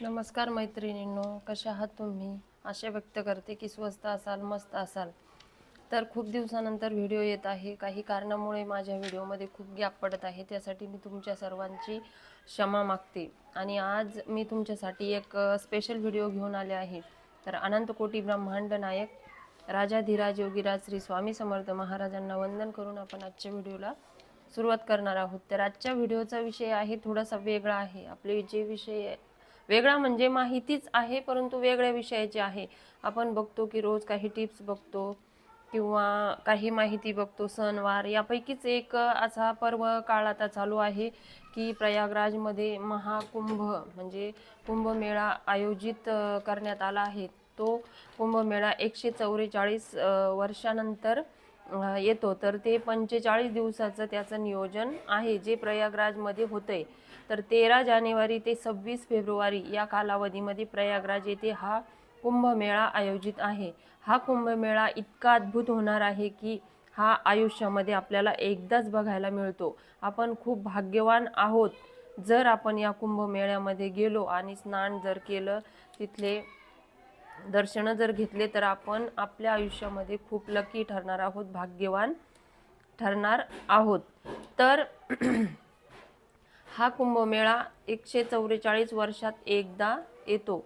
नमस्कार मैत्रिणींनो कशा आहात तुम्ही? आशा व्यक्त करते की स्वस्त असाल मस्त असाल. तर खूप दिवसानंतर व्हिडिओ येत आहे. काही कारणामुळे माझ्या व्हिडिओमध्ये खूप गॅप पडत आहे. त्यासाठी मी तुमच्या सर्वांची क्षमा मागते. आणि आज मी तुमच्यासाठी एक स्पेशल व्हिडिओ घेऊन आले आहे. तर अनंत कोटी ब्रह्मांड नायक राजाधिराज योगीराज श्री स्वामी समर्थ महाराजांना वंदन करून आपण आजच्या व्हिडिओला सुरुवात करणार आहोत. तर आजच्या व्हिडिओचा विषय आहे थोडासा वेगळा आहे. आपले जे विषय वेगळा म्हणजे माहितीच आहे परंतु वेगळ्या विषयाची आहे. आपण बघतो की रोज काही टिप्स बघतो किंवा काही माहिती बघतो सणवार यापैकीच एक असा पर्व काळ आता चालू आहे की प्रयागराजमध्ये महाकुंभ म्हणजे कुंभमेळा आयोजित करण्यात आला आहे. तो कुंभमेळा एकशे चौवेचाळीस वर्षानंतर येतो. तर ते पंचेचाळीस दिवसाचं त्याचं नियोजन आहे जे प्रयागराजमध्ये होतंय. तर तेरा जानेवारी ते सव्वीस फेब्रुवारी या कालावधीमध्ये प्रयागराज येथे हा कुंभमेळा आयोजित आहे. हा कुंभमेळा इतका अद्भुत होणार आहे की हा आयुष्यामध्ये आपल्याला एकदाच बघायला मिळतो. आपण खूप भाग्यवान आहोत. जर आपण या कुंभमेळ्यामध्ये गेलो आणि स्नान जर केलं तिथले दर्शनं जर घेतले तर आपण आपल्या आयुष्यामध्ये खूप लकी ठरणार आहोत भाग्यवान ठरणार आहोत. तर हा कुंभमेळा एकशे चौवेचाळीस वर्षात एकदा येतो.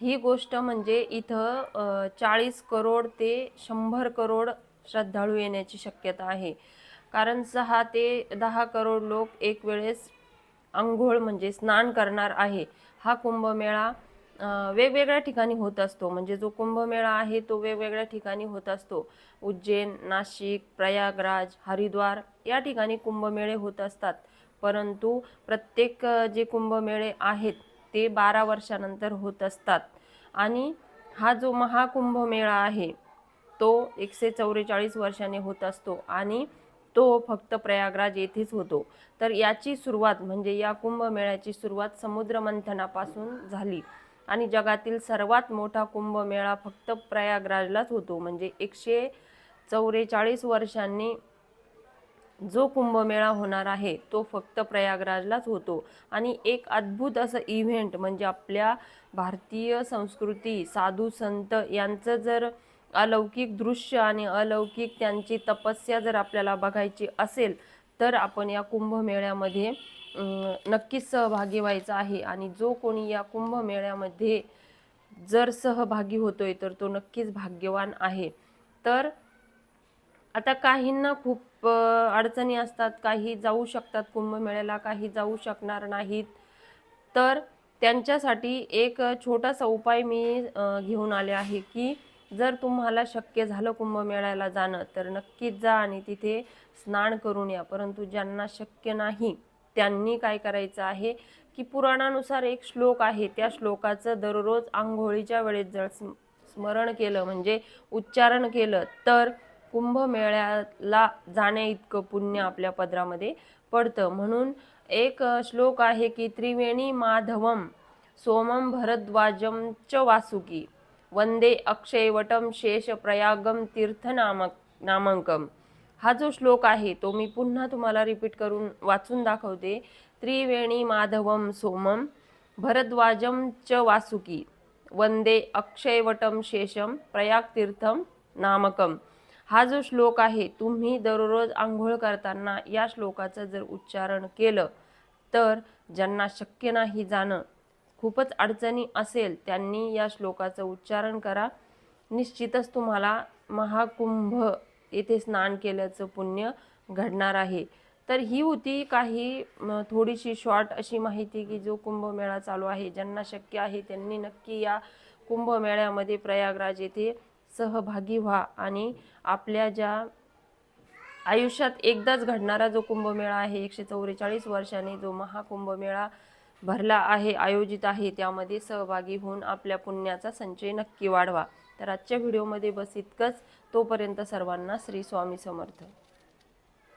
ही गोष्ट म्हणजे इथं चाळीस करोड ते शंभर करोड श्रद्धाळू येण्याची शक्यता आहे. कारण सहा ते दहा करोड लोक एक वेळेस आंघोळ म्हणजे स्नान करणार आहे. हा कुंभमेळा वेगवेगळ्या ठिकाणी होत असतो. म्हणजे जो कुंभमेळा आहे तो वेगवेगळ्या ठिकाणी होत असतो. उज्जैन नाशिक प्रयागराज हरिद्वार या ठिकाणी कुंभमेळे होत असतात. परंतु प्रत्येक जे कुंभमेळे आहेत ते बारा वर्षानंतर होत असतात. आणि हा जो महाकुंभमेळा आहे तो एकशे चौवेचाळीस वर्षाने होत असतो आणि तो फक्त प्रयागराज येथेच होतो. तर याची सुरुवात म्हणजे या कुंभमेळ्याची सुरुवात समुद्र मंथनापासून झाली. आणि जगातील सर्वात मोठा कुंभमेळा फक्त प्रयागराजलाच होतो. म्हणजे एकशे चौवेचाळीस वर्षांनी जो कुंभमेळा होणार आहे तो फक्त प्रयागराजलाच होतो. आणि एक अद्भुत असं इव्हेंट म्हणजे आपल्या भारतीय संस्कृती साधू संत यांचं जर अलौकिक दृश्य आणि अलौकिक त्यांची तपस्या जर आपल्याला बघायची असेल तर आपण या कुंभमेळ्यामध्ये नक्कीच सहभागी व्हायचा आहे. आणि जो कोणी या कुंभमेळ्यामध्ये जर सहभागी होतोय तर तो नक्कीच भाग्यवान आहे. तर आता काहींना खूप अडचणी असतात. काही जाऊ शकतात कुंभमेळ्याला काही जाऊ शकणार नाहीत. तर त्यांच्यासाठी एक छोटासा उपाय मी घेऊन आले आहे की जर तुम्हाला शक्य झालं कुंभमेळ्याला जाणं तर नक्कीच जा आणि तिथे स्नान करून या. परंतु ज्यांना शक्य नाही त्यांनी काय करायचं आहे की पुराणानुसार एक श्लोक आहे त्या श्लोकाचं दररोज आंघोळीच्या वेळेत जर स्म- स्मरण केलं म्हणजे उच्चारण केलं तर कुंभमेळ्याला जाण्या इतकं पुण्य आपल्या पदरामध्ये पडतं. म्हणून एक श्लोक आहे की त्रिवेणी माधवम सोमम भरद्वाजम च वासुकी वंदे अक्षयवटम शेष प्रयागम तीर्थ नामक नामांकम हा जो श्लोक आहे तो मी पुन्हा तुम्हाला रिपीट करून वाचून दाखवते. त्रिवेणी माधवम सोमम भरद्वाजम च वासुकी वंदे अक्षयवटम शेषम प्रयाग तीर्थम नामकम हा जो श्लोक आहे तुम्ही दररोज आंघोळ करताना या श्लोकाचं जर उच्चारण केलं तर ज्यांना शक्य नाही जाणं खूपच अडचणी असेल त्यांनी या श्लोकाचं उच्चारण करा. निश्चितच तुम्हाला महाकुंभ येथे स्नान केल्याचं पुण्य घडणार आहे. तर ही होती काही थोडीशी शॉर्ट अशी माहिती की जो कुंभमेळा चालू आहे. ज्यांना शक्य आहे त्यांनी नक्की या कुंभमेळ्यामध्ये प्रयागराज येथे सहभागी व्हा आणि आपल्या ज्या आयुष्यात एकदाच घडणारा जो कुंभमेळा आहे एकशे चौवेचाळीस वर्षांनी जो महाकुंभमेळा भरला आहे आयोजित आहे त्यामध्ये सहभागी होऊन आपल्या पुण्याचा संचय नक्की वाढवा. तर आजच्या व्हिडिओमध्ये बस इतकंच. तोपर्यंत सर्वांना श्री स्वामी समर्थ.